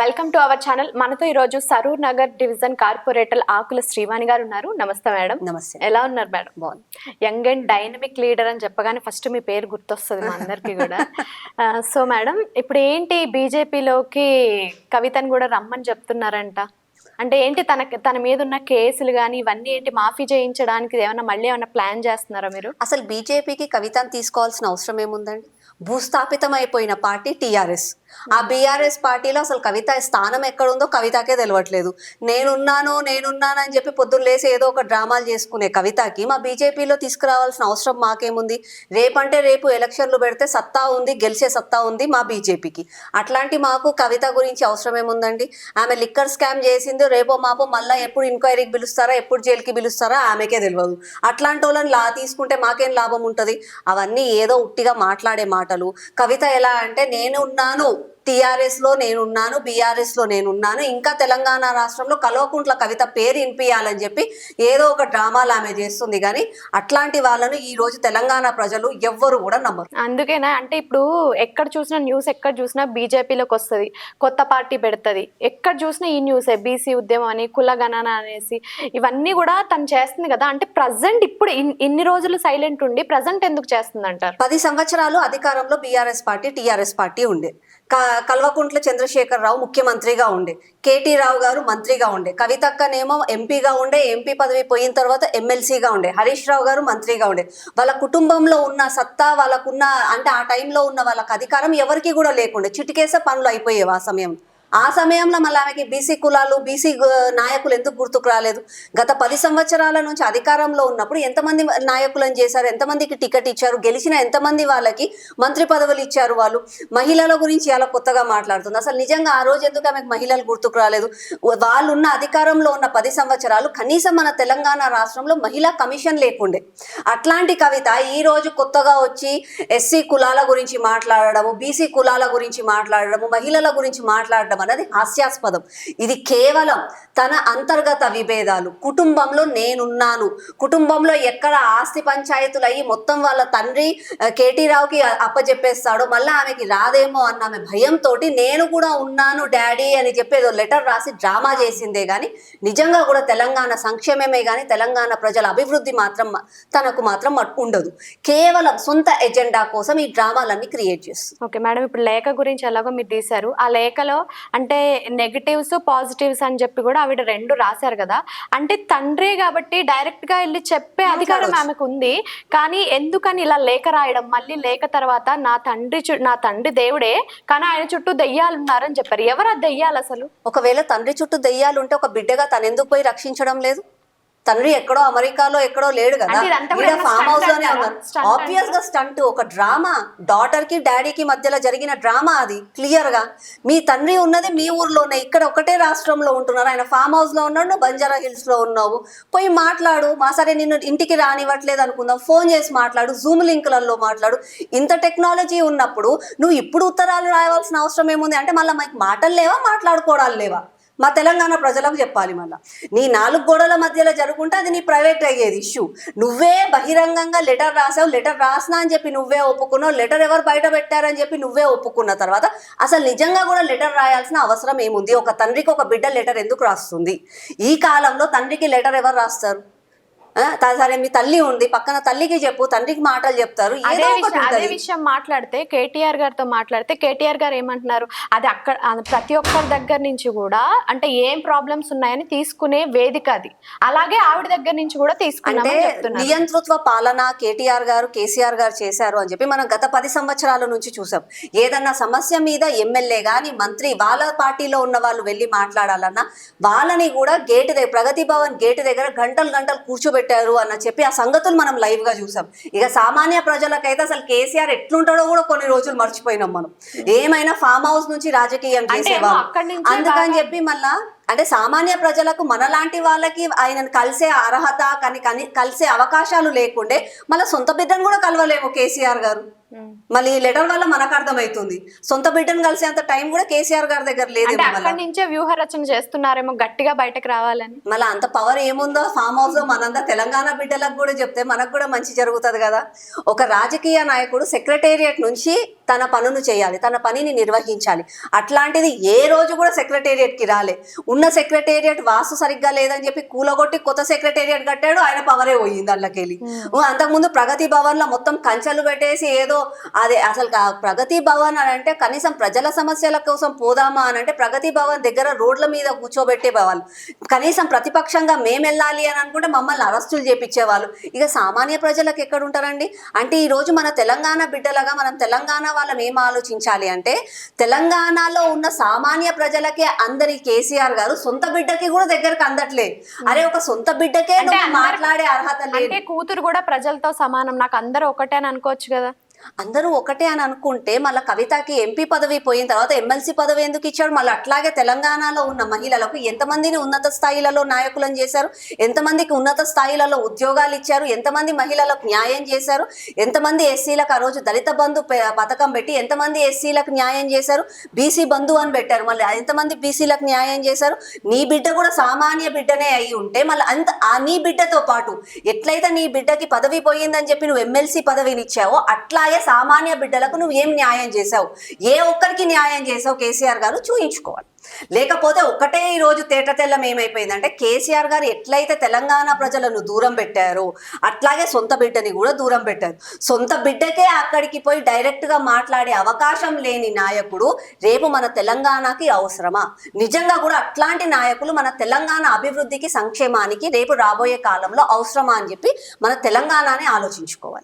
Welcome to our channel. మనతో ఈరోజు Saroor Nagar division corporator Akula Srivani గారు ఉన్నారు. నమస్తే మేడం. నమస్తే. ఎలా ఉన్నారు మేడం? బాగుంది యంగ్ అండ్ డైనమిక్ లీడర్ అని చెప్పగానే ఫస్ట్ మీ పేరు గుర్తొస్తుంది మా అందరికి కూడా. సో మేడం ఇప్పుడు ఏంటి బీజేపీలోకి కవితను కూడా రమ్మని చెప్తున్నారంట. అంటే ఏంటి తన తన మీద ఉన్న కేసులు కానీ ఇవన్నీ ఏంటి మాఫీ చేయించడానికి ఏమైనా మళ్ళీ ఏమైనా ప్లాన్ చేస్తున్నారా మీరు? అసలు బీజేపీకి కవితను తీసుకోవాల్సిన అవసరం ఏముందండి? భూస్థాపితమైపోయిన పార్టీ టీఆర్ఎస్. ఆ బీఆర్ఎస్ పార్టీలో అసలు కవిత స్థానం ఎక్కడుందో కవితకే తెలియట్లేదు నేనున్నాను నేనున్నాను అని చెప్పి పొద్దున్న లేసి ఏదో ఒక డ్రామాలు చేసుకునే కవితకి మా బీజేపీలో తీసుకురావాల్సిన అవసరం మాకేముంది? రేపంటే రేపు ఎలక్షన్లు పెడితే సత్తా ఉంది గెలిచే సత్తా ఉంది మా బీజేపీకి. అట్లాంటి మాకు కవిత గురించి అవసరం ఏముందండి? ఆమె లిక్కర్ స్కామ్ చేసింది రేపో మాపో మళ్ళీ ఎప్పుడు ఎంక్వైరీకి పిలుస్తారా ఎప్పుడు జైలుకి పిలుస్తారా ఆమెకే తెలియదు అట్లాంటి వాళ్ళని లా తీసుకుంటే మాకేం లాభం ఉంటుంది? అవన్నీ ఏదో ఉట్టిగా మాట్లాడే మాటలు. కవిత ఎలా అంటే నేను ఉన్నాను టీఆర్ఎస్లో నేనున్నాను బీఆర్ఎస్లో నేనున్నాను. ఇంకా తెలంగాణ రాష్ట్రంలో కల్వకుంట్ల కవిత పేరు వినిపించాలని చెప్పి ఏదో ఒక డ్రామాలు ఆమె చేస్తుంది కానీ అట్లాంటి వాళ్ళను ఈ రోజు తెలంగాణ ప్రజలు ఎవ్వరు కూడా నమ్మరు. అందుకేనా? అంటే ఇప్పుడు ఎక్కడ చూసినా న్యూస్ ఎక్కడ చూసినా బీజేపీలోకి వస్తుంది కొత్త పార్టీ పెడుతుంది. ఎక్కడ చూసినా ఈ న్యూసే బీసీ ఉద్యమం అని కులగణన అనేసి ఇవన్నీ కూడా తను చేస్తుంది కదా. అంటే ప్రజెంట్ ఇప్పుడు ఇన్- ఇన్ని రోజులు సైలెంట్ ఉండి ప్రజెంట్ ఎందుకు చేస్తుంది అంటారు పది సంవత్సరాలు అధికారంలో బీఆర్ఎస్ పార్టీ టీఆర్ఎస్ పార్టీ ఉండే. క- కల్వకుంట్ల చంద్రశేఖరరావు ముఖ్యమంత్రిగా ఉండే. కేటీ రావు గారు మంత్రిగా ఉండే. కవితక్కనేమో ఎంపీగా ఉండే ఎంపీ పదవి పోయిన తర్వాత ఎమ్మెల్సీగా ఉండే. హరీష్ రావు గారు మంత్రిగా ఉండే. వాళ్ళ కుటుంబంలో ఉన్న సత్తా వాళ్ళకున్న అంటే ఆ టైంలో ఉన్న వాళ్ళకి అధికారం ఎవరికి కూడా లేకుండే. చిటికేసే పనులు అయిపోయేవి ఆ సమయం ఆ సమయంలో మళ్ళీ ఆమెకి బీసీ కులాలు బీసీ నాయకులు ఎందుకు గుర్తుకు రాలేదు? గత పది సంవత్సరాల నుంచి అధికారంలో ఉన్నప్పుడు ఎంతమంది నాయకులను చేశారు? ఎంతమందికి టికెట్ ఇచ్చారు? గెలిచిన ఎంతమంది వాళ్ళకి మంత్రి పదవులు ఇచ్చారు వాళ్ళు? మహిళల గురించి అలా కొత్తగా మాట్లాడుతుంది. అసలు నిజంగా ఆ రోజు ఎందుకు ఆమెకు మహిళలు గుర్తుకు రాలేదు? వాళ్ళు ఉన్న అధికారంలో ఉన్న పది సంవత్సరాలు కనీసం మన తెలంగాణ రాష్ట్రంలో మహిళా కమిషన్ లేకుండే. అట్లాంటి కవిత ఈ రోజు కొత్తగా వచ్చి ఎస్సీ కులాల గురించి మాట్లాడడము బీసీ కులాల గురించి మాట్లాడడము మహిళల గురించి మాట్లాడడం అనేది హాస్యాస్పదం. ఇది కేవలం తన అంతర్గత విభేదాలు. కుటుంబంలో నేనున్నాను. కుటుంబంలో ఎక్కడ ఆస్తి పంచాయతీలు అయ్యి మొత్తం వాళ్ళ తండ్రి కేటీ రావుకి అప్పజెప్పేస్తాడో మళ్ళీ ఆమెకి రాదేమో అన్న ఆమె భయంతో నేను కూడా ఉన్నాను డాడీ అని చెప్పి ఏదో లెటర్ రాసి డ్రామా చేసిందే కానీ నిజంగా కూడా తెలంగాణ సంక్షేమమే కానీ తెలంగాణ ప్రజల అభివృద్ధి మాత్రం తనకు మాత్రం ఉండదు. కేవలం సొంత ఎజెండా కోసం ఈ డ్రామాలన్నీ క్రియేట్ చేస్తుంది. Okay madam. ఇప్పుడు లేఖ గురించి ఎలాగో మీరు తీశారు. ఆ లేఖలో అంటే నెగటివ్స్ పాజిటివ్స్ అని చెప్పి కూడా ఆవిడ రెండు రాశారు కదా. అంటే తండ్రే కాబట్టి డైరెక్ట్గా వెళ్ళి చెప్పే అధికారం. ఆమెకు ఉంది. కానీ ఎందుకని ఇలా లేఖ రాయడం? మళ్ళీ లేఖ తర్వాత నా తండ్రి నా తండ్రి దేవుడే కానీ ఆయన చుట్టూ దెయ్యాలు ఉన్నారని చెప్పారు. ఎవరు ఆ దెయ్యాలు అసలు? ఒకవేళ తండ్రి చుట్టూ దెయ్యాలు ఉంటే ఒక బిడ్డగా తను ఎందుకు పోయి రక్షించడం లేదు? తండ్రి ఎక్కడో అమెరికాలో ఎక్కడో లేడు కదా. ఈడ ఫామ్ హౌస్లోనే? ఉన్నారు ఆబ్వియస్గా స్టంట్. ఒక డ్రామా. డాటర్కి డాడీకి మధ్యలో జరిగిన డ్రామా అది. క్లియర్గా. మీ తండ్రి ఉన్నది మీ ఊర్లోనే. ఇక్కడ ఒకటే రాష్ట్రంలో ఉంటున్నారు. ఆయన ఫామ్ హౌస్లో ఉన్నాడు నువ్వు బంజారా హిల్స్లో ఉన్నావు. పోయి మాట్లాడు. మా సరే నిన్ను ఇంటికి రానివ్వట్లేదు అనుకుందాం. ఫోన్ చేసి మాట్లాడు. జూమ్ లింకులలో మాట్లాడు. ఇంత టెక్నాలజీ ఉన్నప్పుడు నువ్వు ఇప్పుడు ఉత్తరాలు రాయవలసిన అవసరం ఏముంది? అంటే మళ్ళీ మాకు మాటలు లేవా? మాట్లాడుకోవడాలు లేవా? మా తెలంగాణ ప్రజలకు చెప్పాలి మళ్ళా. నీ నాలుగు గోడల మధ్యలో జరుగుంటే అది నీ ప్రైవేట్ అయ్యేది ఇష్యూ. నువ్వే బహిరంగంగా లెటర్ రాసావు లెటర్ రాసినా అని చెప్పి నువ్వే ఒప్పుకున్నావు లెటర్ ఎవరు బయట పెట్టారని చెప్పి నువ్వే ఒప్పుకున్న తర్వాత అసలు నిజంగా కూడా లెటర్ రాయాల్సిన అవసరం ఏముంది? ఒక తండ్రికి ఒక బిడ్డ లెటర్ ఎందుకు రాస్తుంది? ఈ కాలంలో తండ్రికి లెటర్ ఎవరు రాస్తారు? సరే మీ తల్లి ఉంది పక్కన తల్లికి చెప్పు తండ్రికి మాటలు చెప్తారు అదే అదే విషయం మాట్లాడితే కేటీఆర్ గారితో మాట్లాడితే కేటీఆర్ గారు ఏమంటున్నారు అది అక్కడ ప్రతి ఒక్కరి దగ్గర నుంచి కూడా అంటే ఏం ప్రాబ్లమ్స్ ఉన్నాయని తీసుకునే వేదిక అది. అలాగే ఆవిడ దగ్గర నుంచి కూడా చెప్తున్నారు. నియంతృత్వ పాలన కేటీఆర్ గారు కేసీఆర్ గారు చేశారు అని చెప్పి మనం గత పది సంవత్సరాల నుంచి చూసాం. ఏదన్నా సమస్య మీద ఎమ్మెల్యే గాని మంత్రి వాళ్ళ పార్టీలో ఉన్న వాళ్ళు వెళ్ళి మాట్లాడాలన్నా వాళ్ళని కూడా గేటు దగ్గర ప్రగతి భవన్ గేటు దగ్గర గంటలు గంటలు కూర్చోబెట్టారు అన్న చెప్పి ఆ సంగతులు మనం లైవ్గా చూసాం. ఇక సామాన్య ప్రజలకైతే అసలు కేసీఆర్ ఎట్లుంటాడో కూడా కొన్ని రోజులు మర్చిపోయినాం మనం. ఏమైనా ఫామ్ హౌస్ నుంచి రాజకీయం చేసేవాళ్ళు. అందుకని చెప్పి మళ్ళా అంటే సామాన్య ప్రజలకు మనలాంటి వాళ్ళకి ఆయనను కలిసే అర్హత కానీ కని కలిసే అవకాశాలు లేకుండే మళ్ళీ సొంత బిడ్డను కూడా కలవలేము కేసీఆర్ గారు. మళ్ళీ ఈ లెటర్ వల్ల మనకు అర్థమవుతుంది సొంత బిడ్డను కలిసేంత టైం కూడా కేసీఆర్ గారి దగ్గర లేదు నుంచే వ్యూహ రచన చేస్తున్నారేమో గట్టిగా బయటకు రావాలని. మళ్ళీ అంత పవర్ ఏముందో ఫామ్ హౌస్లో మనంతా తెలంగాణ బిడ్డలకు కూడా చెప్తే మనకు కూడా మంచి జరుగుతుంది కదా. ఒక రాజకీయ నాయకుడు సెక్రటేరియట్ నుంచి తన పనులు చేయాలి తన పనిని నిర్వహించాలి. అట్లాంటిది ఏ రోజు కూడా secretariat కి రాలే. ఉన్న సెక్రటేరియట్ వాస్తు సరిగ్గా లేదని చెప్పి కూలగొట్టి కొత్త సెక్రటేరియట్ కట్టాడు ఆయన పవరే పోయింది అందులోకెళ్ళి. అంతకుముందు ప్రగతి భవన్లో మొత్తం కంచెలు పెట్టేసి ఏదో అదే అసలు ప్రగతి భవన్ అని అంటే కనీసం ప్రజల సమస్యల కోసం పోదామా అని అంటే ప్రగతి భవన్ దగ్గర రోడ్ల మీద కూర్చోబెట్టే వాళ్ళు. కనీసం ప్రతిపక్షంగా మేము వెళ్ళాలి అని అనుకుంటే మమ్మల్ని అరెస్టులు చేపించేవాళ్ళు. ఇక సామాన్య ప్రజలకు ఎక్కడ ఉంటారండి? అంటే ఈ రోజు మన తెలంగాణ బిడ్డలుగా మనం తెలంగాణ వాళ్ళం ఏం ఆలోచించాలి అంటే తెలంగాణలో ఉన్న సామాన్య ప్రజలకే అందరి కేసీఆర్ గారు సొంత బిడ్డకి కూడా దగ్గరకు అందట్లే అరే ఒక సొంత బిడ్డకే మాట్లాడే అర్హత లేదు. కూతురు కూడా ప్రజలతో సమానం. నాకు అందరూ ఒకటే అని అనుకోవచ్చు కదా. అందరూ ఒకటే అని అనుకుంటే మళ్ళీ కవితకి ఎంపీ పదవి పోయిన తర్వాత ఎమ్మెల్సీ పదవి ఎందుకు ఇచ్చాడు? మళ్ళీ అట్లాగే తెలంగాణలో ఉన్న మహిళలకు ఎంతమందిని ఉన్నత స్థాయిలలో నాయకులను చేశారు? ఎంతమందికి ఉన్నత స్థాయిలలో ఉద్యోగాలు ఇచ్చారు? ఎంతమంది మహిళలకు న్యాయం చేశారు? ఎంతమంది ఎస్సీలకు ఆ రోజు దళిత బంధు పథకం పెట్టి ఎంతమంది ఎస్సీలకు న్యాయం చేశారు? బీసీ బంధు అని పెట్టారు. మళ్ళీ ఎంతమంది బీసీలకు న్యాయం చేశారు? నీ బిడ్డ కూడా సామాన్య బిడ్డనే అయి ఉంటే మళ్ళీ అంత ఆ నీ బిడ్డతో పాటు ఎట్లయితే నీ బిడ్డకి పదవి పోయిందని చెప్పి నువ్వు ఎమ్మెల్సీ పదవిని ఇచ్చావో అట్లా అట్లాగే సామాన్య బిడ్డలకు నువ్వు ఏం న్యాయం చేసావు ఏ ఒక్కరికి న్యాయం చేసావు కేసీఆర్ గారు? చూయించుకోవాలి. లేకపోతే ఒకటే ఈ రోజు తేట తెల్లం ఏమైపోయిందంటే కేసీఆర్ గారు ఎట్లయితే తెలంగాణ ప్రజలను దూరం పెట్టారో అట్లాగే సొంత బిడ్డని కూడా దూరం పెట్టారు. సొంత బిడ్డకే అక్కడికి పోయి డైరెక్ట్గా మాట్లాడే అవకాశం లేని నాయకుడు రేపు మన తెలంగాణకి అవసరమా? నిజంగా కూడా అట్లాంటి నాయకులు మన తెలంగాణ అభివృద్ధికి సంక్షేమానికి రేపు రాబోయే కాలంలో అవసరమా అని చెప్పి మన తెలంగాణనే ఆలోచించుకోవాలి.